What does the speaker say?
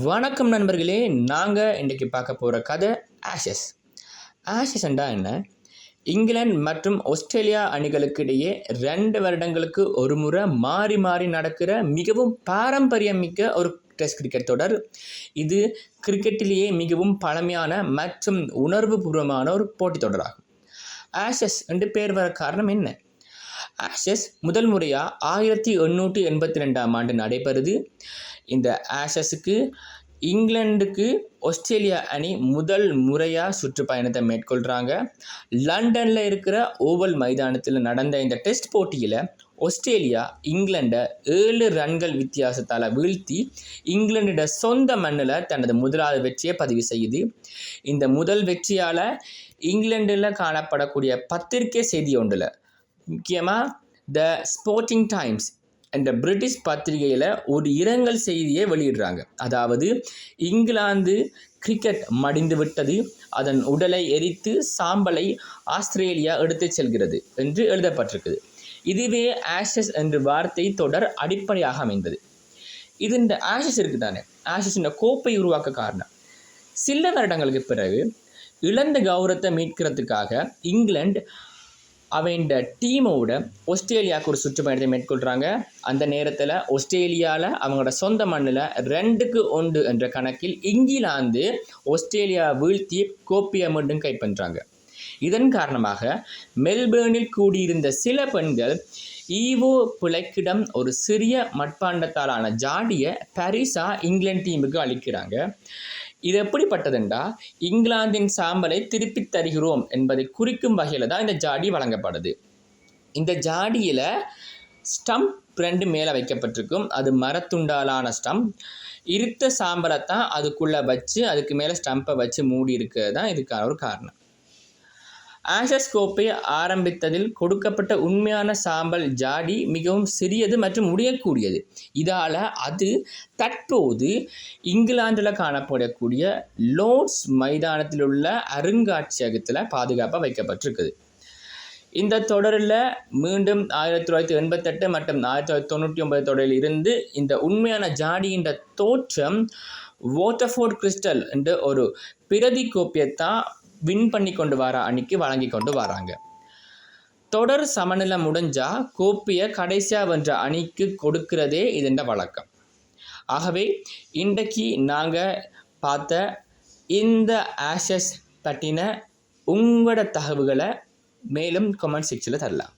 வணக்கம் நண்பர்களே நாங்கள் இன்றைக்கி பார்க்க போகிற கதை ஆஷஸ் ஆஷஸ்ண்டா என்ன? இங்கிலாந்து மற்றும் ஆஸ்திரேலியா அணிகளுக்கு இடையே ரெண்டு வருடங்களுக்கு ஒரு முறை மாறி மாறி நடக்கிற மிகவும் பாரம்பரியமிக்க ஒரு டெஸ்ட் கிரிக்கெட் தொடர். இது கிரிக்கெட்டிலேயே மிகவும் பழமையான மற்றும் உணர்வுபூர்வமான ஒரு போட்டித் தொடராகும். ஆஷஸ் என்று பேர் வர காரணம் என்ன? ஆஷஸ் முதல் முறையாக ஆயிரத்தி எண்ணூற்றி எண்பத்தி ரெண்டாம் ஆண்டு நடைபெறுது. இந்த ஆஷஸுக்கு இங்கிலாந்துக்கு ஆஸ்திரேலியா அணி முதல் முறையாக சுற்றுப்பயணத்தை மேற்கொள்கிறாங்க லண்டனில் இருக்கிற ஓவல் மைதானத்தில் நடந்த இந்த டெஸ்ட் போட்டியில் ஆஸ்திரேலியா இங்கிலாண்டை ஏழு ரன்கள் வித்தியாசத்தால் வீழ்த்தி இங்கிலாண்டோட சொந்த மண்ணில் தனது முதலாவது வெற்றியை பதிவு செய்யுது. இந்த முதல் வெற்றியால் இங்கிலாண்டில் காணப்படக்கூடிய பத்திரிகை செய்தி ஒன்றில் முக்கியமாக த ஸ்போர்ட்டிங் டைம்ஸ் என்ற பிரிட்டிஷ் பத்திரிகையில் ஒரு இரங்கல் செய்தியை வெளியிடுறாங்க. அதாவது இங்கிலாந்து கிரிக்கெட் மடிந்து விட்டது. அதன் உடலை எரித்து சாம்பலை ஆஸ்திரேலியா எடுத்து செல்கிறது என்று எழுதப்பட்டிருக்குது. இதுவே ஆஷஸ் என்ற வார்த்தை தொடர் அடிப்படையாக அமைந்தது. இது இந்த ஆஷஸ் இருக்குது தானே ஆஷஸ் இந்த கோப்பை உருவாக்க காரணம். சில வருடங்களுக்கு பிறகு இழந்த கௌரவத்தை மீட்கிறதுக்காக இங்கிலாந்து அவன் டீமோட ஆஸ்திரேலியாவுக்கு ஒரு சுற்றுப்பயணத்தை மேற்கொள்கிறாங்க அந்த நேரத்தில் ஆஸ்திரேலியாவில் அவங்களோட சொந்த மண்ணில் ரெண்டுக்கு ஒன்று என்ற கணக்கில் இங்கிலாந்து ஆஸ்திரேலியா வீழ்த்தி கோப்பையை மீண்டும் கைப்பற்றாங்க இதன் காரணமாக மெல்பேர்னில் கூடியிருந்த சில பெண்கள் ஈவோ பிழைக்கிடம் ஒரு சிறிய மட்பாண்டத்தாலான ஜாடியை பரிசா இங்கிலாந்து டீமுக்கு அளிக்கிறாங்க. இது எப்படிப்பட்டதுண்டா? இங்கிலாந்தின் சாம்பலை திருப்பித் தருகிறோம் என்பதை குறிக்கும் வகையில் தான் இந்த ஜாடி வழங்கப்படுது. இந்த ஜாடியில் ஸ்டம்ப் ரெண்டு மேலே வைக்கப்பட்டிருக்கும். அது மரத்துண்டாலான ஸ்டம்ப். இருத்த சாம்பலை தான் அதுக்குள்ளே வச்சு அதுக்கு மேலே ஸ்டம்பை வச்சு மூடி இருக்கிறது தான் இதுக்கான ஒரு காரணம். ஆசஸ்கோப்பை ஆரம்பித்ததில் கொடுக்கப்பட்ட உண்மையான சாம்பல் ஜாடி மிகவும் சிறியது மற்றும் முடியக்கூடியது. இதால் அது தற்போது இங்கிலாந்தில் காணப்படக்கூடிய லோர்ட்ஸ் மைதானத்தில் உள்ள அருங்காட்சியகத்தில் பாதுகாப்பாக வைக்கப்பட்டிருக்குது. இந்த தொடரில் மீண்டும் ஆயிரத்தி தொள்ளாயிரத்தி எண்பத்தெட்டு மற்றும் ஆயிரத்தி தொள்ளாயிரத்தி தொண்ணூற்றி ஒன்பது தொடரில் இருந்து இந்த உண்மையான ஜாடியின் தோற்றம் வாட்டர்ஃபோர்ட் கிறிஸ்டல் என்ற ஒரு பிரதி கோப்பியத்தான் வின் பண்ணி கொண்டு வர அணிக்கு வழங்கி கொண்டு வராங்க. தொடர் சமநிலை முடிஞ்சால் கோப்பையை கடைசியாக வென்ற அணிக்கு கொடுக்கிறதே இதென்ற வழக்கம். ஆகவே இன்றைக்கு நாங்கள் பார்த்த இந்த ஆஷஸ் பற்றின உங்களோட தகவல்களை மேலும் கமெண்ட் செக்ஷனில் தரலாம்.